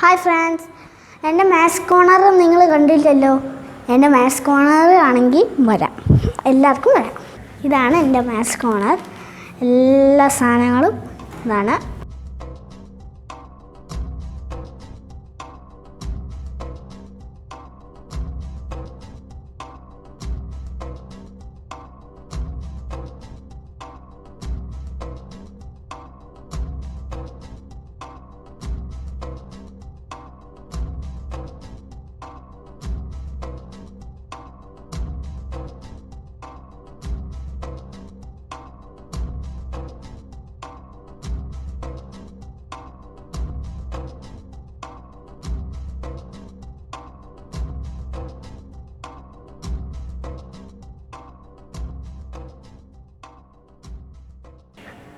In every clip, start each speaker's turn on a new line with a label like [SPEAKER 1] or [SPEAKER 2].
[SPEAKER 1] Hi friends എന്റെ maths corner നിങ്ങൾ കണ്ടില്ലല്ലോ. എന്റെ മാത്സ് കോണർ ആണെങ്കിൽ വരാം. എല്ലാവർക്കും വരാം. ഇതാണ് എന്റെ മാത്സ് കോണർ എല്ലാ സാധനങ്ങളും ഇതാണ്.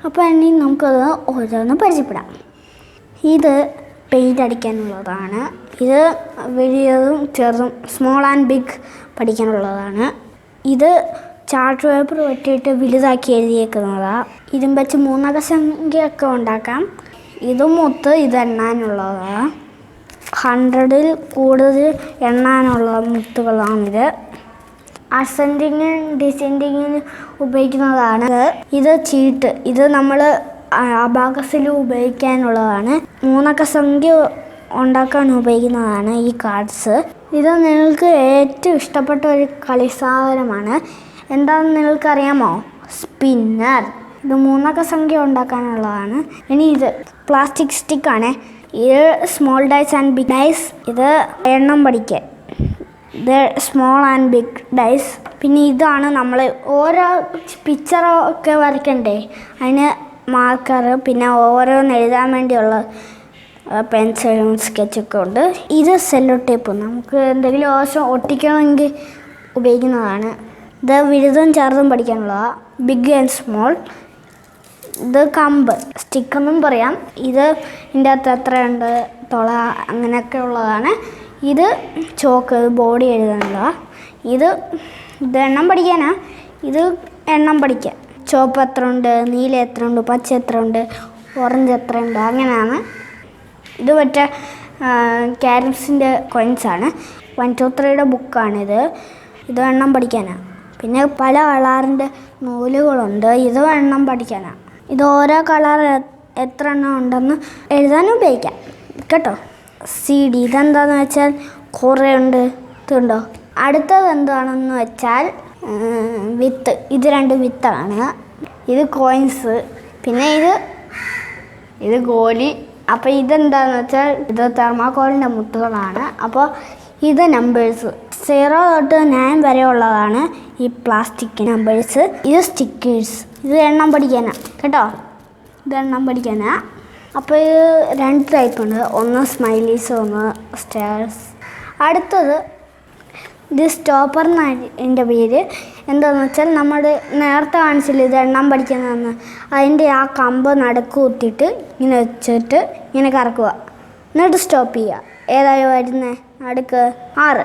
[SPEAKER 1] അപ്പോൾ ഇനി നമുക്കത് ഓരോന്ന് പരിചയപ്പെടാം. ഇത് പെയിന്റ് അടിക്കാനുള്ളതാണ്. ഇത് വലിയതും ചെറുതും സ്മോൾ ആൻഡ് ബിഗ് പഠിക്കാനുള്ളതാണ്. ഇത് ചാർട്ട് പേപ്പർ വെട്ടിയിട്ട് വലുതാക്കി എഴുതിയേക്കുന്നതാണ് ഇതും വെച്ച് മൂന്നക സംഖ്യയൊക്കെ ഉണ്ടാക്കാം. ഇതും മൊത്ത് ഇത് എണ്ണാനുള്ളതാണ് ഹൺഡ്രഡിൽ കൂടുതൽ എണ്ണാനുള്ള മുത്തുകളാണിത്. അസെൻഡിങ്ങും ഡിസെൻഡിങ്ങിനും ഉപയോഗിക്കുന്നതാണ്. ഇത് ചീട്ട് ഇത് നമ്മൾ അബാകസിൽ ഉപയോഗിക്കാനുള്ളതാണ്. മൂന്നക്ക സംഖ്യ ഉണ്ടാക്കാൻ ഉപയോഗിക്കുന്നതാണ് ഈ കാർഡ്സ് ഇത് നിങ്ങൾക്ക് ഏറ്റവും ഇഷ്ടപ്പെട്ട ഒരു കളി സാധനമാണ് എന്താണെന്ന് നിങ്ങൾക്കറിയാമോ? സ്പിന്നർ ഇത് മൂന്നക്ക സംഖ്യ ഉണ്ടാക്കാനുള്ളതാണ്. ഇനി ഇത് പ്ലാസ്റ്റിക് സ്റ്റിക്കാണ് ഇത് small dice and big dice ഇത് എണ്ണം പഠിക്കാൻ ഇത് സ്മോൾ ആൻഡ് ബിഗ് ഡൈസ് പിന്നെ ഇതാണ് നമ്മൾ ഓരോ പിക്ചറൊക്കെ വരയ്ക്കണ്ടേ? അതിന് മാർക്കർ പിന്നെ ഓരോന്ന് എഴുതാൻ വേണ്ടിയുള്ള പെൻസിലും സ്കെച്ചൊക്കെ ഉണ്ട്. ഇത് സെല്ലോ ടേപ്പ് നമുക്ക് എന്തെങ്കിലും ആവശ്യം ഒട്ടിക്കണമെങ്കിൽ ഉപയോഗിക്കുന്നതാണ്. ഇത് വലുതും ചെറുതും പഠിക്കാനുള്ളതാണ് ബിഗ് ആൻഡ് സ്മോൾ ഇത് കമ്പ്. സ്റ്റിക്കെന്നും പറയാം. ഇത് ഇതിന്റെ അകത്ത് എത്രയുണ്ട് തുള അങ്ങനെയൊക്കെ ഉള്ളതാണ്. ഇത് ചോക്ക് ബോഡി എഴുതാനുള്ള ഇത് ഇത് എണ്ണം പഠിക്കാനാ. ഇത് എണ്ണം പഠിക്കാൻ ചുവപ്പ് എത്ര ഉണ്ട് നീല എത്ര ഉണ്ട് പച്ച എത്ര ഉണ്ട് ഓറഞ്ച് എത്ര ഉണ്ട് അങ്ങനെയാണ്. ഇത് മറ്റേ ക്യാരംസിന്റെ കോയിൻസാണ് വൺ ടു ത്രീയുടെ ബുക്കാണിത് ഇത് എണ്ണം പഠിക്കാനാണ് പിന്നെ പല കളറിന്റെ നൂലുകളുണ്ട്. ഇത് എണ്ണം പഠിക്കാനാണ് ഇത് ഓരോ കളർ എത്ര എണ്ണം ഉണ്ടെന്ന് എഴുതാനും ഉപയോഗിക്കാം. കേട്ടോ? സി ഡി ഇതെന്താന്ന് വെച്ചാൽ കുറേ ഉണ്ട് ഇതുണ്ടോ? അടുത്തത് എന്താണെന്ന് വെച്ചാൽ വിത്ത്. ഇത് രണ്ട് വിത്താണ്. ഇത് കോയിൻസ്. പിന്നെ ഇത് ഇത് ഗോലി. അപ്പോൾ ഇതെന്താന്ന് വെച്ചാൽ ഇത് തെർമാക്കോളിന്റെ മുത്തുകളാണ് അപ്പോൾ ഇത് നമ്പേഴ്സ്. സീറോ തൊട്ട് നയൻ വരെ ഉള്ളതാണ് ഈ പ്ലാസ്റ്റിക് നമ്പേഴ്സ്. ഇത് സ്റ്റിക്കേഴ്സ്. ഇത് എണ്ണം പഠിക്കാനാണ് കേട്ടോ? ഇത് എണ്ണം പഠിക്കാനാ. അപ്പോൾ ഇത് രണ്ട് ടൈപ്പ് ഉണ്ട് ഒന്ന് സ്മൈലീസ് ഒന്ന് സ്റ്റേഴ്സ് അടുത്തത് ഇത് സ്റ്റോപ്പർ എന്റെ പേര്. എന്താണെന്ന് വെച്ചാൽ നമ്മൾ നേരത്തെ കാണിച്ചില്ല ഇത് എണ്ണം പഠിക്കുന്നതെന്ന്. അതിന്റെ ആ കമ്പ് നടുക്ക് കുത്തിയിട്ട് ഇങ്ങനെ വെച്ചിട്ട് ഇങ്ങനെ കറക്കുക. എന്നിട്ട് സ്റ്റോപ്പ് ചെയ്യുക. ഏതായി വരുന്നത് നടുക്ക്. ആറ്.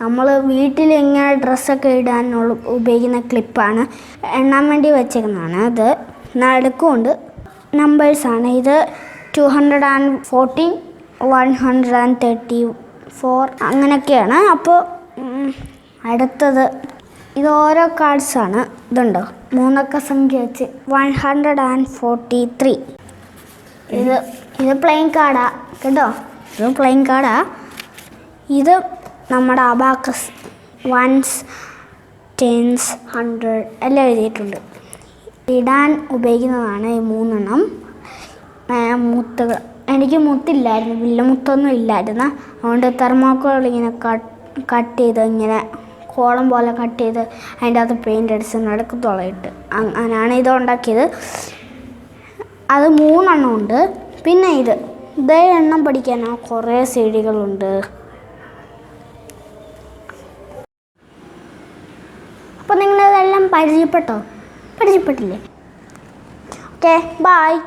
[SPEAKER 1] നമ്മൾ വീട്ടിൽ ഇങ്ങനെ ഡ്രസ്സൊക്കെ ഇടാനുള്ള ഉപയോഗിക്കുന്ന ക്ലിപ്പാണ് എണ്ണാൻ വേണ്ടി വെച്ചേക്കുന്നതാണ്. അത് നടുക്കുമുണ്ട്. നമ്പേഴ്സാണ് ഇത് two hundred and fourteen one hundred and thirty four അങ്ങനെയൊക്കെയാണ് അപ്പോൾ അടുത്തത് ഇത് ഓരോ കാർഡ്സാണ് ഇതുണ്ടോ? മൂന്നക്ക സംഖ്യ വെച്ച് one hundred and forty three ഇത് ഇത് പ്ലെയിൻ കാർഡാ കേട്ടോ? ഇത് പ്ലെയിൻ കാർഡാ ഇത് നമ്മുടെ അബാക്കസ് വൺസ് ടെൻസ് ഹൺഡ്രഡ് എല്ലാം എഴുതിയിട്ടുണ്ട്. ഇടാൻ ഉപയോഗിക്കുന്നതാണ് ഈ മൂന്നെണ്ണം. മുത്തുകൾ എനിക്ക് മുത്തില്ലായിരുന്നു. വില്ല മുത്തൊന്നും ഇല്ലായിരുന്നു. അതുകൊണ്ട് തെർമോക്കോൾ ഇങ്ങനെ കട്ട് ചെയ്ത് ഇങ്ങനെ കോളം പോലെ കട്ട് ചെയ്ത് അതിന്റെ അകത്ത് പെയിന്റ് അടിച്ച് നടുക്ക് തുളയിട്ട് അങ്ങനെയാണ് ഇത് ഉണ്ടാക്കിയത്. അത് മൂന്നെണ്ണം ഉണ്ട്. പിന്നെ ഇത്. ഇതേ എണ്ണം പഠിക്കാനോ കുറേ സീഡികളുണ്ട്. അപ്പോൾ നിങ്ങളിതെല്ലാം പരിചയപ്പെട്ടോ? പരിചയപ്പെട്ടില്ലേ? Okay bye